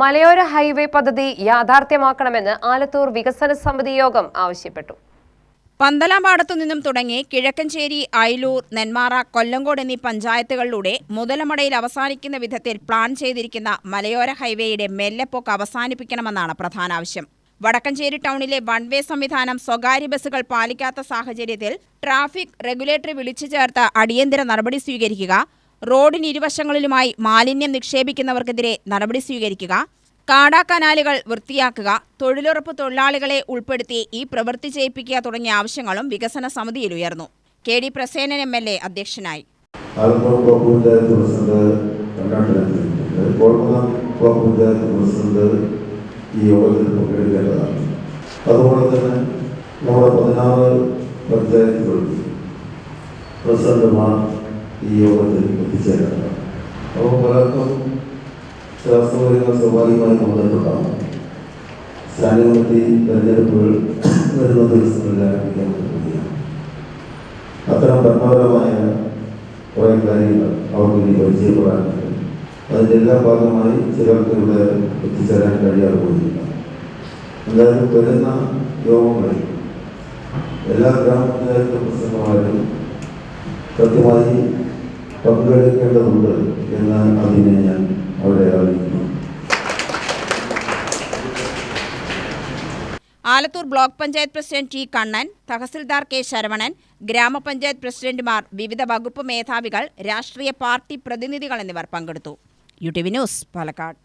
മലയോര ഹൈവേ പദ്ധതി യാഥാർത്ഥ്യമാക്കണമെന്ന് ആലത്തൂർ വികസന സമിതി യോഗം ആവശ്യപ്പെട്ടു. പന്തലാമ്പാടത്തു നിന്നും തുടങ്ങി കിഴക്കഞ്ചേരി അയലൂർ നെന്മാറ കൊല്ലങ്കോട് എന്നീ പഞ്ചായത്തുകളിലൂടെ മുതലമടയിൽ അവസാനിക്കുന്ന വിധത്തിൽ പ്ലാൻ ചെയ്തിരിക്കുന്ന മലയോര ഹൈവേയുടെ മെല്ലെപ്പോക്ക് അവസാനിപ്പിക്കണമെന്നാണ് പ്രധാന ആവശ്യം. വടക്കഞ്ചേരി ടൗണിലെ വൺ വേ സംവിധാനം സ്വകാര്യ ബസ്സുകൾ പാലിക്കാത്ത സാഹചര്യത്തിൽ ട്രാഫിക് റെഗുലേറ്ററി വിളിച്ചു ചേർത്ത് അടിയന്തര നടപടി സ്വീകരിക്കുക റോഡിന് ഇരുവശങ്ങളിലുമായി മാലിന്യം നിക്ഷേപിക്കുന്നവർക്കെതിരെ നടപടി സ്വീകരിക്കുക കാടാക്കനാലുകൾ വൃത്തിയാക്കുക തൊഴിലുറപ്പ് തൊഴിലാളികളെ ഉൾപ്പെടുത്തി ഈ പ്രവൃത്തി ചെയ്യിപ്പിക്കുക തുടങ്ങിയ ആവശ്യങ്ങളും വികസന സമിതിയിൽ ഉയർന്നു. K D Prasenan M L A അധ്യക്ഷനായി. അതുപോലെ തന്നെ പ്രസിഡന്റുമാർ ഈ യോഗത്തിൽ എത്തിച്ചേരേണ്ടതാണ് അപ്പോൾ പലർക്കും ചില അസൗകര്യങ്ങൾ സ്വാഭാവികമായി സ്റ്റാൻഡിംഗ് കമ്മിറ്റി തെരഞ്ഞെടുപ്പുകൾ വരുന്ന ദിവസങ്ങളിൽ ആരംഭിക്കാൻ പറ്റുകയാണ് അത്തരം ഭരണപരമായ കുറേ കാര്യങ്ങൾ അവർക്ക് ഇനി പരിചയപ്പെടാൻ അതിന്റെ എല്ലാ ഭാഗമായി ചിലർക്ക് ഇവിടെ എത്തിച്ചേരാൻ കഴിയാതെ പോയില്ല എന്തായാലും വരുന്ന യോഗങ്ങളിൽ എല്ലാ ഗ്രാമപഞ്ചായത്ത് പ്രസിഡന്റുമാരും കൃത്യമായി പങ്കെടുക്കേണ്ടതുണ്ട് എന്ന് അതിനെ ഞാൻ അവിടെ അറിയിക്കുന്നു. Alathur block panchayat president T Kannan tahsildar K Saravanan ഗ്രാമപഞ്ചായത്ത് പ്രസിഡന്റുമാർ വിവിധ വകുപ്പ് മേധാവികൾ രാഷ്ട്രീയ പാർട്ടി പ്രതിനിധികൾ എന്നിവർ പങ്കെടുത്തു. U T V news Palakkad.